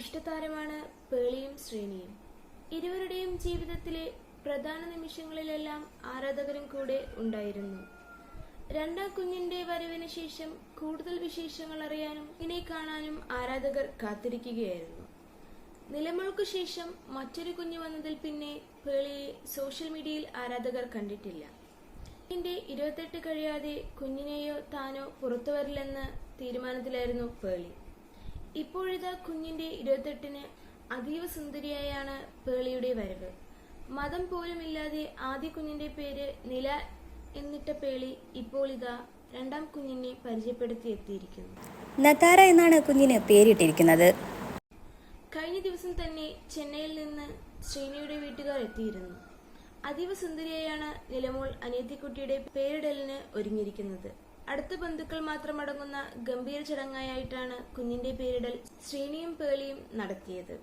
ഇഷ്ടതാരമാണ് പേളിയും ശ്രീനിയും. ഇരുവരുടെയും ജീവിതത്തിലെ പ്രധാന നിമിഷങ്ങളിലെല്ലാം ആരാധകരും കൂടെ ഉണ്ടായിരുന്നു. രണ്ടാം കുഞ്ഞിന്റെ വരവിന് ശേഷം കൂടുതൽ വിശേഷങ്ങൾ അറിയാനും ഇനെ കാണാനും ആരാധകർ കാത്തിരിക്കുകയായിരുന്നു. നിലമോൾക്കു ശേഷം മറ്റൊരു കുഞ്ഞ് വന്നതിൽ പിന്നെ പേളിയെ സോഷ്യൽ മീഡിയയിൽ ആരാധകർ കണ്ടിട്ടില്ല. കുഞ്ഞിന്റെ ഇരുപത്തെട്ട് കഴിയാതെ കുഞ്ഞിനെയോ താനോ പുറത്തു വരില്ലെന്ന് തീരുമാനത്തിലായിരുന്നു പേളി. ഇപ്പോഴിതാ കുഞ്ഞിന്റെ ഇരുപത്തെട്ടിന് അതീവ സുന്ദരിയായാണ് പേളിയുടെ വരവ്. മതം പോലുമില്ലാതെ ആദ്യ കുഞ്ഞിന്റെ പേര് നില എന്നിട്ട പേളി ഇപ്പോൾ ഇതാ രണ്ടാം കുഞ്ഞിനെ പരിചയപ്പെടുത്തി എത്തിയിരിക്കുന്നു. നതാര എന്നാണ് കുഞ്ഞിന് പേരിട്ടിരിക്കുന്നത്. കഴിഞ്ഞ ദിവസം തന്നെ ചെന്നൈയിൽ നിന്ന് ശ്രീനിയുടെ വീട്ടുകാർ എത്തിയിരുന്നു. അതീവ സുന്ദരിയായാണ് നിലമോൾ അനിയത്തിക്കുട്ടിയുടെ പേരിടലിന് ഒരുങ്ങിയിരിക്കുന്നത്. അടുത്ത ബന്ധുക്കൾ മാത്രം അടങ്ങുന്ന ഗംഭീര ചടങ്ങായിട്ടാണ് കുഞ്ഞിന്റെ പേരിടൽ ശ്രീനിയും പേളിയും നടത്തിയത്